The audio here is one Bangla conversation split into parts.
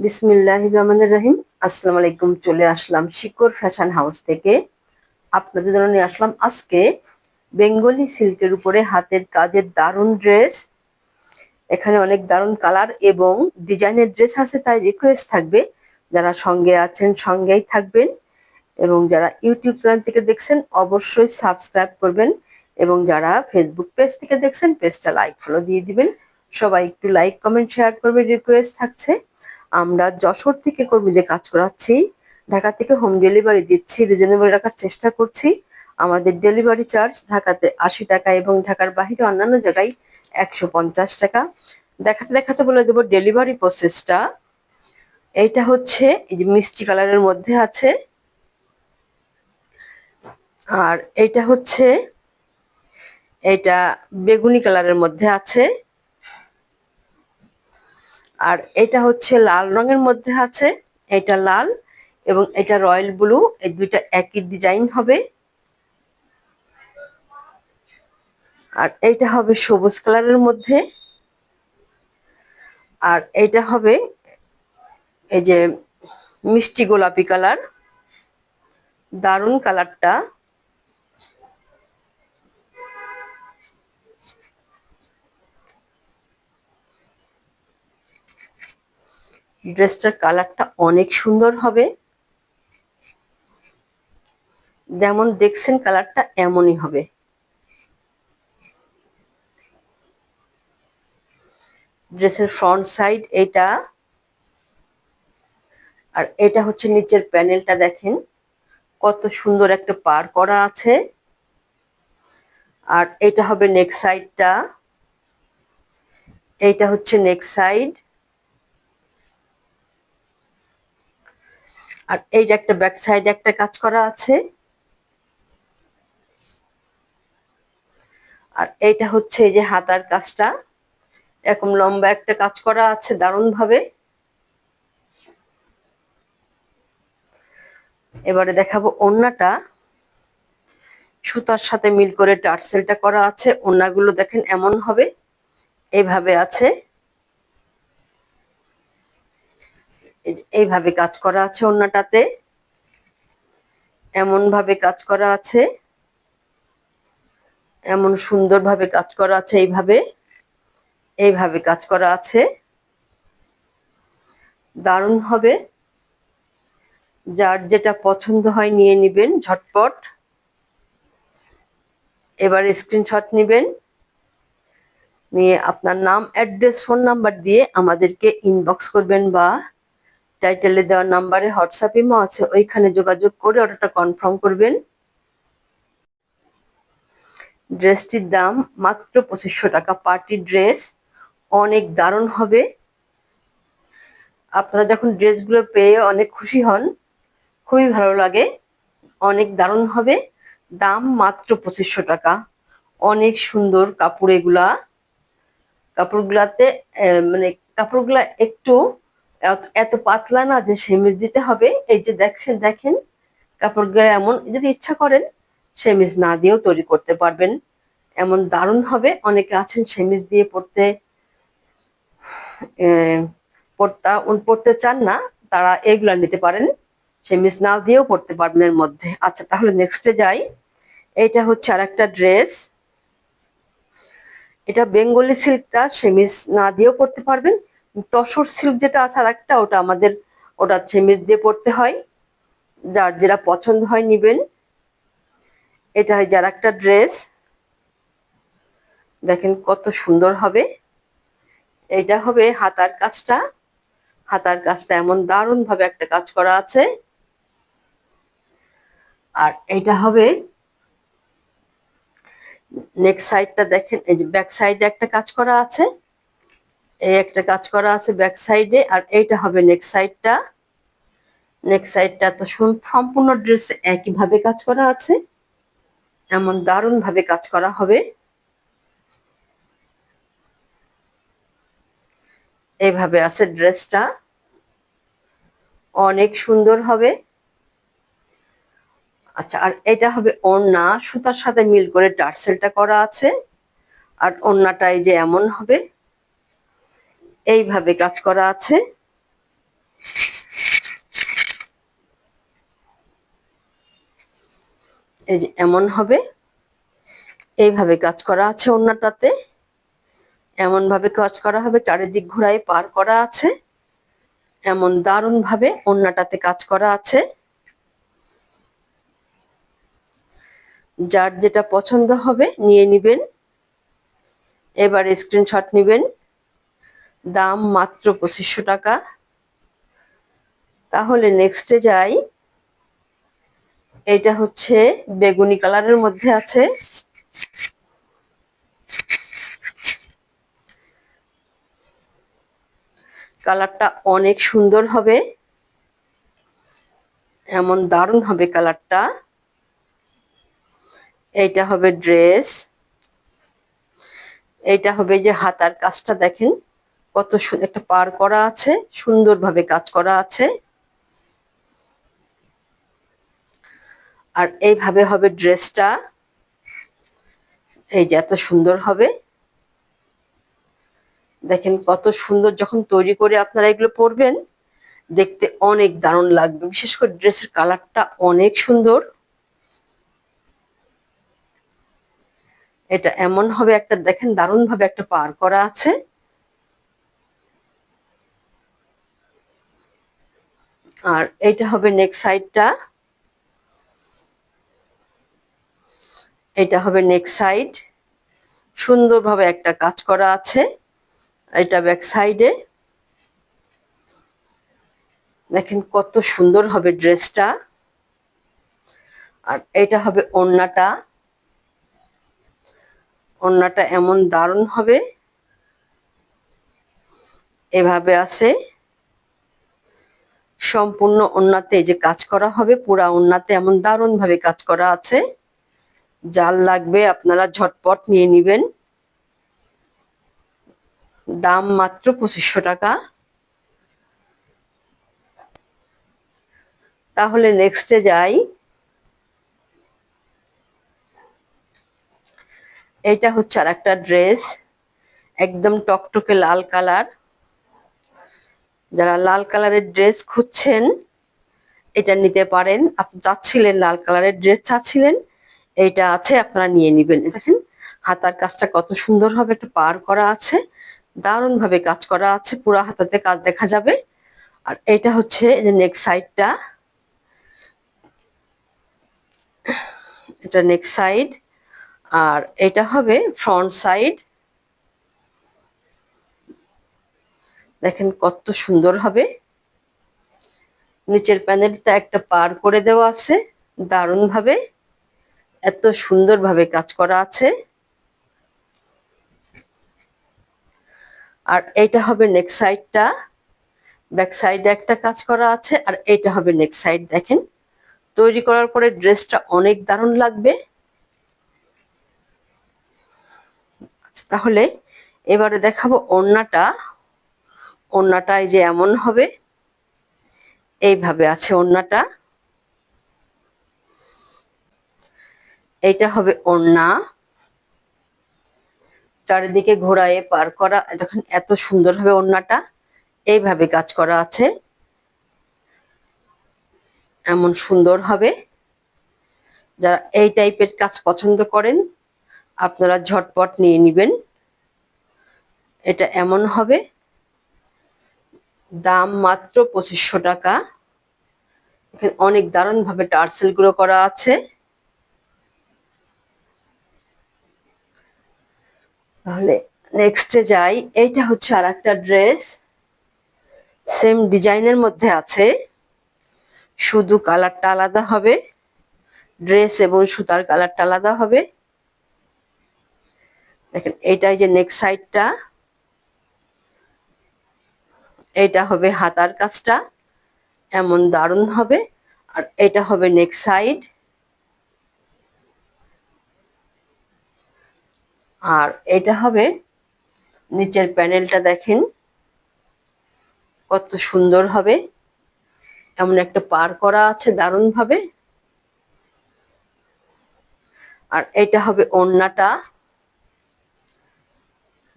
বিসমিল্লাহ রহমান রহিম। আসসালামু আলাইকুম, চলে আসলাম শিকর ফ্যাশন হাউস থেকে। আপনাদের জন্য নিয়ে আসলাম আজকে বেঙ্গলি সিল্কের উপরে হাতের কাজের দারুণ ড্রেস। এখানে অনেক দারুণ কালার এবং ডিজাইনের ড্রেস আছে, তাই রিকোয়েস্ট থাকবে। যারা সঙ্গে আছেন, সঙ্গেই থাকবেন এবং যারা ইউটিউব চ্যানেল থেকে দেখছেন, অবশ্যই সাবস্ক্রাইব করবেন এবং যারা ফেসবুক পেজ থেকে দেখছেন পেজটা লাইক ফলো দিয়ে দিবেন। সবাই একটু লাইক কমেন্ট শেয়ার করবে রিকোয়েস্ট থাকছে। আমরা যশোর থেকে কর্মীদের কাজ করাচ্ছি, ঢাকা থেকে হোম ডেলিভারি দিচ্ছি রিজনেবল রাখার চেষ্টা করছি। আমাদের ডেলিভারি চার্জ ঢাকাতে আশি টাকা এবং ঢাকার বাহিরে অন্যান্য জায়গায় একশো পঞ্চাশ টাকা। দেখাতে দেখাতে বলে দেবো ডেলিভারি প্রসেসটা এইটা হচ্ছে, এই যে মিষ্টি কালারের মধ্যে আছে। আর এইটা হচ্ছে এটা বেগুনি কালারের মধ্যে আছে। আর এটা হচ্ছে লাল রঙের মধ্যে আছে, এটা লাল এবং এটা রয়্যাল ব্লু, এই দুইটা একই ডিজাইন হবে। আর এইটা হবে সবুজ কালারের মধ্যে। আর এইটা হবে এই যে মিষ্টি গোলাপি কালার। দারুণ কালারটা। ড্রেসটার কালারটা অনেক সুন্দর হবে। যেমন দেখছেন কালারটা এমনই হবে। ড্রেসের ফ্রন্ট সাইড এটা। আর এটা হচ্ছে নিচের প্যানেলটা দেখেন। কত সুন্দর একটা পার করা আছে। আর এটা হবে নেক সাইডটা। এইটা হচ্ছে নেক সাইড। আর এইটা একটা ব্যাক সাইডে একটা কাজ করা আছে। আর এইটা হচ্ছে এই যে হাতার কাজটা। এরকম লম্বা একটা কাজ করা আছে দারুণ ভাবে এবারে দেখাবো ওন্নাটা। সুতার সাথে মিল করে টার্সেলটা করা আছে। ওন্নাগুলো দেখেন এমন হবে। এভাবে আছে। এইভাবে কাজ করা আছে ওন্নাটাতে এমন ভাবে কাজ করা আছে। এমন সুন্দরভাবে কাজ করা আছে এইভাবে। এইভাবে কাজ করা আছে। দারুণ হবে। যার যেটা পছন্দ হয় নিয়ে নিবেন ঝটপট। এবার স্ক্রিনশট নেবেন। নিয়ে আপনার নাম অ্যাড্রেস ফোন নাম্বার দিয়ে আমাদেরকে ইনবক্স করবেন বা টাইটেলে দেওয়া নাম্বারে হোয়াটসঅ্যাপ ইমো আছে, ওইখানে যোগাযোগ করে অর্ডারটা কনফার্ম করবেন। ড্রেসটির দাম মাত্র পঁচিশশো টাকা পার্টি ড্রেস অনেক দারুণ হবে। আপনারা যখন ড্রেসগুলো পেয়ে অনেক খুশি হন, খুবই ভালো লাগে, অনেক দারুণ হবে। দাম মাত্র পঁচিশশো টাকা। অনেক সুন্দর কাপড় এগুলা। কাপড়গুলাতে মানে কাপড়গুলা একটু এত পাতলা না যে সেমিজ দিতে হবে। এই যে দেখছেন, দেখেন কাপড়গুলো এমন যদি ইচ্ছা করেন, সেমিজ না দিয়েও তৈরি করতে পারবেন। এমন দারুণ হবে। অনেকে আছেন সেমিজ দিয়ে পড়তে পড়তা চান না, তারা এগুলা নিতে পারেন। সেমিজ না দিয়েও পড়তে পারবেন এর মধ্যে। আচ্ছা তাহলে নেক্সটে যাই। এটা হচ্ছে আর একটা ড্রেস। এটা বেঙ্গলি সিল্কটা সেমিজ না দিয়েও পড়তে পারবেন। তসর সিল্ক যেটা আছে আর একটা ওটা আমাদের, ওটা সেমিজ দিয়ে পড়তে হয়। যার যেটা পছন্দ হয় নিবেন। এটা হয় যার একটা ড্রেস দেখেন কত সুন্দর হবে। এটা হবে হাতার কাজটা। হাতার কাজটা এমন দারুণ ভাবে একটা কাজ করা আছে। আর এটা হবে নেক্সট সাইডটা দেখেন, এই যে ব্যাক সাইডে একটা কাজ করা আছে। এই একটা কাজ করা আছে ব্যাক সাইডে, আর এইটা হবে নেক্সট সাইডটা। নেক্সট সাইডটা তো সম্পূর্ণ ড্রেস একইভাবে কাজ করা আছে। এমন দারুণ ভাবে কাজ করা হবে। এইভাবে আছে ড্রেসটা। অনেক সুন্দর হবে। আচ্ছা আর এটা হবে ওড়না। সুতার সাথে মিল করে টার্সেলটা করা আছে। আর ওড়নাটাই যে এমন হবে। এইভাবে কাজ করা আছে। এই যে এমন হবে। এইভাবে কাজ করা আছে অন্যটাতে এমনভাবে কাজ করা হবে, চারিদিক ঘোরায় পার করা আছে। এমন দারুণভাবে অন্যটাতে কাজ করা আছে। যার যেটা পছন্দ হবে নিয়ে নেবেন। এবার স্ক্রিনশট নেবেন। দাম মাত্র পঁচিশশো টাকা। তাহলে নেক্সটে যাই। এটা হচ্ছে বেগুনি কালারের মধ্যে আছে। কালারটা অনেক সুন্দর হবে। এমন দারুণ হবে কালারটা এইটা হবে ড্রেস এইটা হবে যে হাতার কাজটা দেখেন। কত একটা পার করা আছে, সুন্দরভাবে কাজ করা আছে। আর এইভাবে হবে ড্রেসটা। এই যে এত সুন্দর হবে। দেখেন কত সুন্দর যখন তৈরি করে আপনারা এগুলো পরবেন, দেখতে অনেক দারুণ লাগবে। বিশেষ করে ড্রেসের কালারটা অনেক সুন্দর। এটা এমন হবে একটা, দেখেন দারুণ ভাবে একটা পার করা আছে। আর এটা হবে নেক্সট সাইডটা এটা হবে নেক্সট সাইড সুন্দরভাবে একটা কাজ করা আছে। এটা ব্যাক সাইডে দেখেন কত সুন্দর হবে ড্রেসটা আর এটা হবে ওড়নাটা। ওড়নাটা এমন দারুণ হবে। এভাবে আছে। সম্পূর্ণ ওড়নাতে যে কাজ করা হবে, পুরা ওড়নাতে এমন দারুণ ভাবে কাজ করা আছে। জাল লাগবে, আপনারা ঝটপট নিয়ে নিবেন। দাম মাত্র পঁচিশশো টাকা। তাহলে নেক্সটে যাই। এটা হচ্ছে আর একটা ড্রেস একদম টকটকে লাল কালার যারা লাল কালারের ড্রেস খুঁজছেন, এটা নিতে পারেন। আপনি চাচ্ছিলেন লাল কালারের ড্রেস চাচ্ছিলেন, এইটা আছে, আপনারা নিয়ে নিবেন। দেখেন, হাতার কাজটা কত সুন্দর হবে একটা পার করা আছে দারুণ ভাবে কাজ করা আছে, পুরো হাতাতে কাজ দেখা যাবে। আর এটা হচ্ছে যে নেক্সট সাইডটা এটা নেক্সট সাইড আর এটা হবে ফ্রন্ট সাইড দেখেন কত সুন্দর হবে। নিচের প্যানেলটা একটা পার করে দেওয়া আছে দারুণ ভাবে এত সুন্দর ভাবে কাজ করা আছে। আর এইটা হবে নেক্সট সাইডটা ব্যাক সাইডে একটা কাজ করা আছে, আর এইটা হবে নেক্সট সাইড দেখেন। তৈরি করার পরে ড্রেসটা অনেক দারুণ লাগবে। তাহলে এবারে দেখাবো ওড়নাটা। ওড়নাটা এই যে এমন হবে, এইভাবে আছে ওড়নাটা। এইটা হবে ওড়না। চারিদিকে ঘোরায় পার করা, দেখেন এত সুন্দর হবে ওড়নাটা। এইভাবে কাজ করা আছে। এমন সুন্দর হবে। যারা এই টাইপের কাজ পছন্দ করেন, আপনারা ঝটপট নিয়ে নিবেন। এটা এমন হবে। দাম মাত্র পঁচিশশো টাকা। এখানে অনেক দারুণ ভাবে টার্সেলগুলো করা আছে। তাহলে নেক্সটে যাই। এইটা হচ্ছে আর একটা ড্রেস সেম ডিজাইনের মধ্যে আছে। শুধু কালারটা আলাদা হবে। ড্রেস এবং সুতার কালারটা আলাদা হবে। দেখেন, এইটাই যে নেক্সট সাইডটা এটা হবে হাতার কাজটা, এমন দারুণ হবে। আর এটা হবে নেক্সট সাইড আর এটা হবে নিচের প্যানেলটা দেখেন, কত সুন্দর হবে। এমন একটা পার করা আছে দারুণ ভাবে আর এটা হবে ওড়নাটা।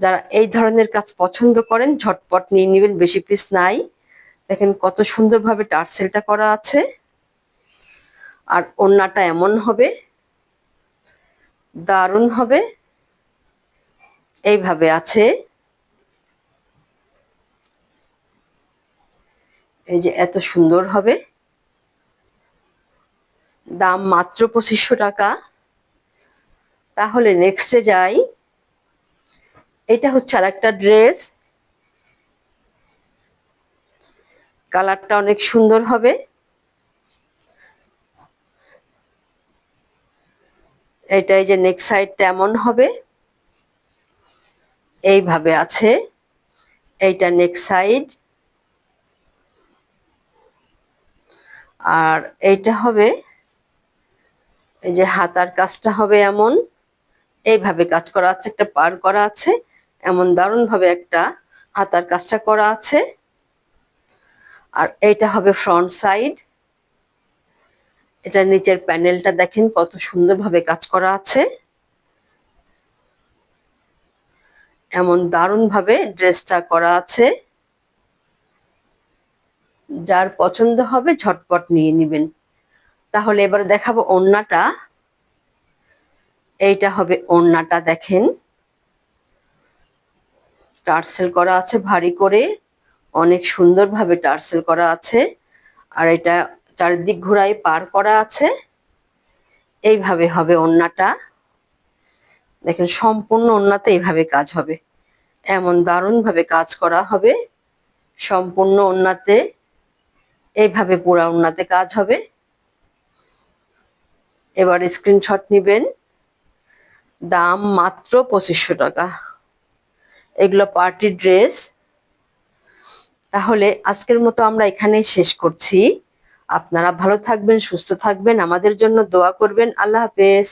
যারা এই ধরনের কাজ পছন্দ করেন, ঝটপট নিয়ে নেবেন, বেশি পিস নাই। দেখেন কত সুন্দরভাবে টার্সেলটা করা আছে। আর ওড়নাটা এমন হবে, দারুণ হবে। এইভাবে আছে। এই যে এত সুন্দর হবে। দাম মাত্র পঁচিশশো টাকা। তাহলে নেক্সটে যাই। এটা হচ্ছে আর একটা ড্রেস। কালারটা অনেক সুন্দর হবে। এটাই যে নেক্সট সাইডটা এমন হবে। এইভাবে আছে। এইটা নেক্সট সাইড আর এইটা হবে, এই যে হাতার কাজটা হবে এমন। এইভাবে কাজ করা আছে, একটা পার করা আছে। এমন দারুণ ভাবে একটা হাতার কাজটা করা আছে। আর এটা হবে ফ্রন্ট সাইড এটা নিচের প্যানেলটা দেখেন কত সুন্দরভাবে কাজ করা আছে। এমন দারুণ ভাবে ড্রেসটা করা আছে। যার পছন্দ হবে ঝটপট নিয়ে নিবেন। তাহলে এবার দেখাবো ওড়নাটা। এইটা হবে ওড়নাটা দেখেন। টার্সেল করা আছে, ভারী করে। অনেক সুন্দরভাবে টার্সেল করা আছে। আর এটা চারিদিক ঘোরায় পার করা আছে। এইভাবে হবে ওড়নাটা দেখেন, সম্পূর্ণ ওড়নাতে এইভাবে কাজ হবে। এমন দারুণভাবে কাজ করা হবে। সম্পূর্ণ ওড়নাতে এইভাবে পুরা ওড়নাতে কাজ হবে। এবার স্ক্রিনশট নেবেন। দাম মাত্র পঁচিশশো টাকা। এগুলো পার্টি ড্রেস। তাহলে আজকের মতো আমরা এখানেই শেষ করছি। আপনারা ভালো থাকবেন, সুস্থ থাকবেন। আমাদের জন্য দোয়া করবেন। আল্লাহ হাফেজ।